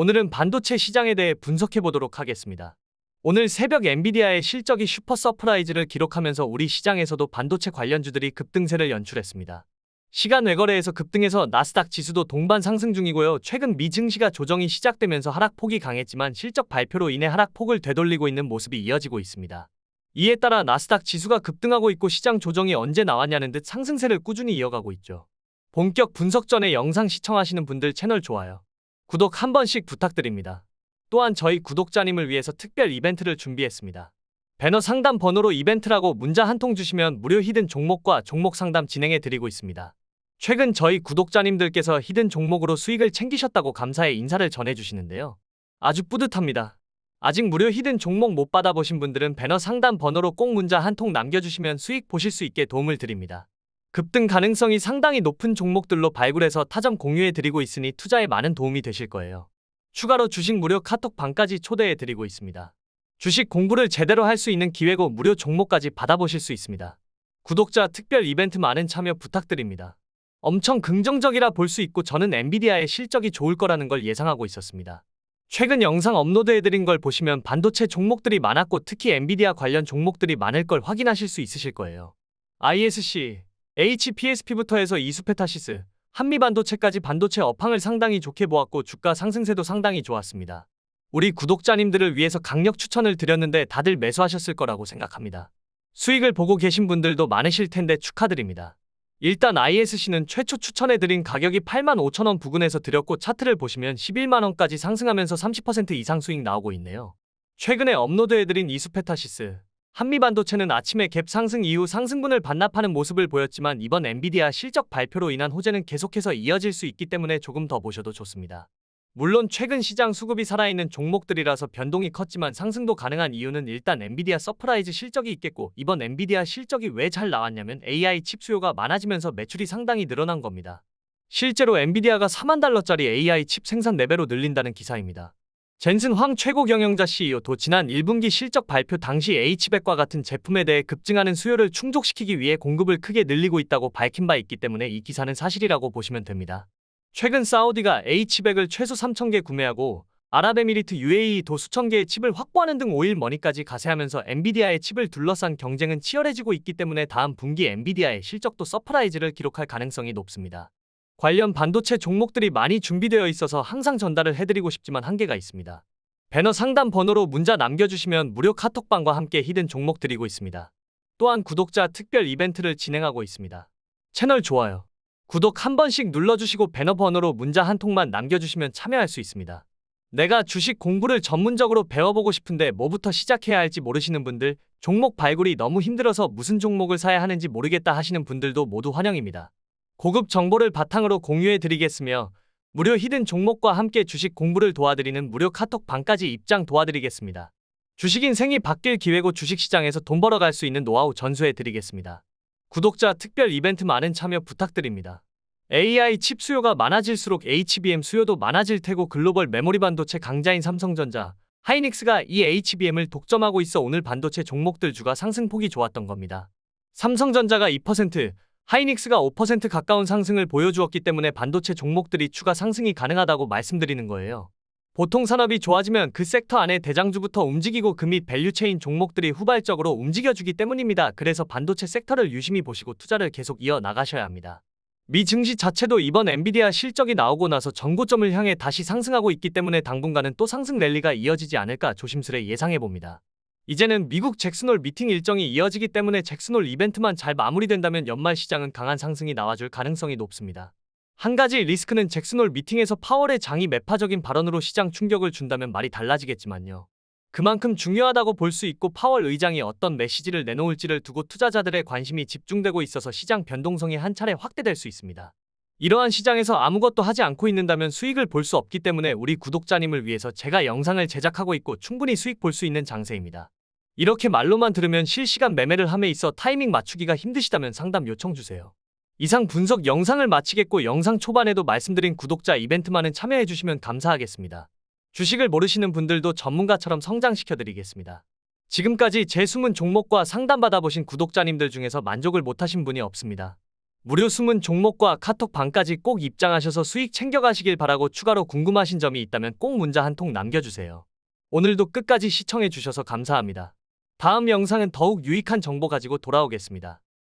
오늘은 반도체 시장에 대해 분석해 보도록 하겠습니다. 오늘 새벽 엔비디아의 실적이 슈퍼 서프라이즈를 기록하면서 우리 시장에서도 반도체 관련주들이 급등세를 연출했습니다. 시간 외거래에서 급등해서 나스닥 지수도 동반 상승 중이고요. 최근 미 증시가 조정이 시작되면서 하락폭이 강했지만 실적 발표로 인해 하락폭을 되돌리고 있는 모습이 이어지고 있습니다. 이에 따라 나스닥 지수가 급등하고 있고 시장 조정이 언제 나왔냐는 듯 상승세를 꾸준히 이어가고 있죠. 본격 분석 전에 영상 시청하시는 분들 채널 좋아요. 구독 한 번씩 부탁드립니다. 또한 저희 구독자님을 위해서 특별 이벤트를 준비했습니다. 배너 상담 번호로 이벤트라고 문자 한 통 주시면 무료 히든 종목과 종목 상담 진행해 드리고 있습니다. 최근 저희 구독자님들께서 히든 종목으로 수익을 챙기셨다고 감사의 인사를 전해주시는데요. 아주 뿌듯합니다. 아직 무료 히든 종목 못 받아보신 분들은 배너 상담 번호로 꼭 문자 한 통 남겨주시면 수익 보실 수 있게 도움을 드립니다. 급등 가능성이 상당히 높은 종목들로 발굴해서 타점 공유해 드리고 있으니 투자에 많은 도움이 되실 거예요. 추가로 주식 무료 카톡 방까지 초대해 드리고 있습니다. 주식 공부를 제대로 할 수 있는 기회고 무료 종목까지 받아보실 수 있습니다. 구독자 특별 이벤트 많은 참여 부탁드립니다. 엄청 긍정적이라 볼 수 있고 저는 엔비디아의 실적이 좋을 거라는 걸 예상하고 있었습니다. 최근 영상 업로드해드린 걸 보시면 반도체 종목들이 많았고 특히 엔비디아 관련 종목들이 많을 걸 확인하실 수 있으실 거예요. ISC, HPSP부터 해서 이수페타시스, 한미반도체까지 반도체 업황을 상당히 좋게 보았고 주가 상승세도 상당히 좋았습니다. 우리 구독자님들을 위해서 강력 추천을 드렸는데 다들 매수하셨을 거라고 생각합니다. 수익을 보고 계신 분들도 많으실 텐데 축하드립니다. 일단 ISC는 최초 추천해드린 가격이 85,000원 부근에서 드렸고 차트를 보시면 11만원까지 상승하면서 30% 이상 수익 나오고 있네요. 최근에 업로드해드린 이수페타시스, 한미 반도체는 아침에 갭 상승 이후 상승분을 반납하는 모습을 보였지만 이번 엔비디아 실적 발표로 인한 호재는 계속해서 이어질 수 있기 때문에 조금 더 보셔도 좋습니다. 물론 최근 시장 수급이 살아있는 종목들이라서 변동이 컸지만 상승도 가능한 이유는 일단 엔비디아 서프라이즈 실적이 있겠고 이번 엔비디아 실적이 왜 잘 나왔냐면 AI 칩 수요가 많아지면서 매출이 상당히 늘어난 겁니다. 실제로 엔비디아가 4만 달러짜리 AI 칩 생산 4배로 늘린다는 기사입니다. 젠슨 황 최고 경영자 CEO도 지난 1분기 실적 발표 당시 H백과 같은 제품에 대해 급증하는 수요를 충족시키기 위해 공급을 크게 늘리고 있다고 밝힌 바 있기 때문에 이 기사는 사실이라고 보시면 됩니다. 최근 사우디가 H백을 최소 3,000개 구매하고 아랍에미리트 UAE도 수천 개의 칩을 확보하는 등 오일 머니까지 가세하면서 엔비디아의 칩을 둘러싼 경쟁은 치열해지고 있기 때문에 다음 분기 엔비디아의 실적도 서프라이즈를 기록할 가능성이 높습니다. 관련 반도체 종목들이 많이 준비되어 있어서 항상 전달을 해드리고 싶지만 한계가 있습니다. 배너 상담 번호로 문자 남겨주시면 무료 카톡방과 함께 히든 종목 드리고 있습니다. 또한 구독자 특별 이벤트를 진행하고 있습니다. 채널 좋아요, 구독 한 번씩 눌러주시고 배너 번호로 문자 한 통만 남겨주시면 참여할 수 있습니다. 내가 주식 공부를 전문적으로 배워보고 싶은데 뭐부터 시작해야 할지 모르시는 분들, 종목 발굴이 너무 힘들어서 무슨 종목을 사야 하는지 모르겠다 하시는 분들도 모두 환영입니다. 고급 정보를 바탕으로 공유해 드리겠으며 무료 히든 종목과 함께 주식 공부를 도와드리는 무료 카톡 방까지 입장 도와드리겠습니다. 주식 인생이 바뀔 기회고 주식시장에서 돈 벌어갈 수 있는 노하우 전수해 드리겠습니다. 구독자 특별 이벤트 많은 참여 부탁드립니다. AI 칩 수요가 많아질수록 HBM 수요도 많아질 테고 글로벌 메모리 반도체 강자인 삼성전자, 하이닉스가 이 HBM을 독점하고 있어 오늘 반도체 종목들 주가 상승폭이 좋았던 겁니다. 삼성전자가 2%, 하이닉스가 5% 가까운 상승을 보여주었기 때문에 반도체 종목들이 추가 상승이 가능하다고 말씀드리는 거예요. 보통 산업이 좋아지면 그 섹터 안에 대장주부터 움직이고 그 및 밸류체인 종목들이 후발적으로 움직여주기 때문입니다. 그래서 반도체 섹터를 유심히 보시고 투자를 계속 이어 나가셔야 합니다. 미 증시 자체도 이번 엔비디아 실적이 나오고 나서 전고점을 향해 다시 상승하고 있기 때문에 당분간은 또 상승 랠리가 이어지지 않을까 조심스레 예상해 봅니다. 이제는 미국 잭스홀 미팅 일정이 이어지기 때문에 잭스홀 이벤트만 잘 마무리된다면 연말 시장은 강한 상승이 나와줄 가능성이 높습니다. 한 가지 리스크는 잭스홀 미팅에서 파월의 장이 매파적인 발언으로 시장 충격을 준다면 말이 달라지겠지만요. 그만큼 중요하다고 볼 수 있고 파월 의장이 어떤 메시지를 내놓을지를 두고 투자자들의 관심이 집중되고 있어서 시장 변동성이 한 차례 확대될 수 있습니다. 이러한 시장에서 아무것도 하지 않고 있는다면 수익을 볼 수 없기 때문에 우리 구독자님을 위해서 제가 영상을 제작하고 있고 충분히 수익 볼 수 있는 장세입니다. 이렇게 말로만 들으면 실시간 매매를 함에 있어 타이밍 맞추기가 힘드시다면 상담 요청 주세요. 이상 분석 영상을 마치겠고 영상 초반에도 말씀드린 구독자 이벤트만은 참여해 주시면 감사하겠습니다. 주식을 모르시는 분들도 전문가처럼 성장시켜 드리겠습니다. 지금까지 제 숨은 종목과 상담받아보신 구독자님들 중에서 만족을 못하신 분이 없습니다. 무료 숨은 종목과 카톡 방까지 꼭 입장하셔서 수익 챙겨가시길 바라고 추가로 궁금하신 점이 있다면 꼭 문자 한 통 남겨주세요. 오늘도 끝까지 시청해주셔서 감사합니다. 다음 영상은 더욱 유익한 정보 가지고 돌아오겠습니다.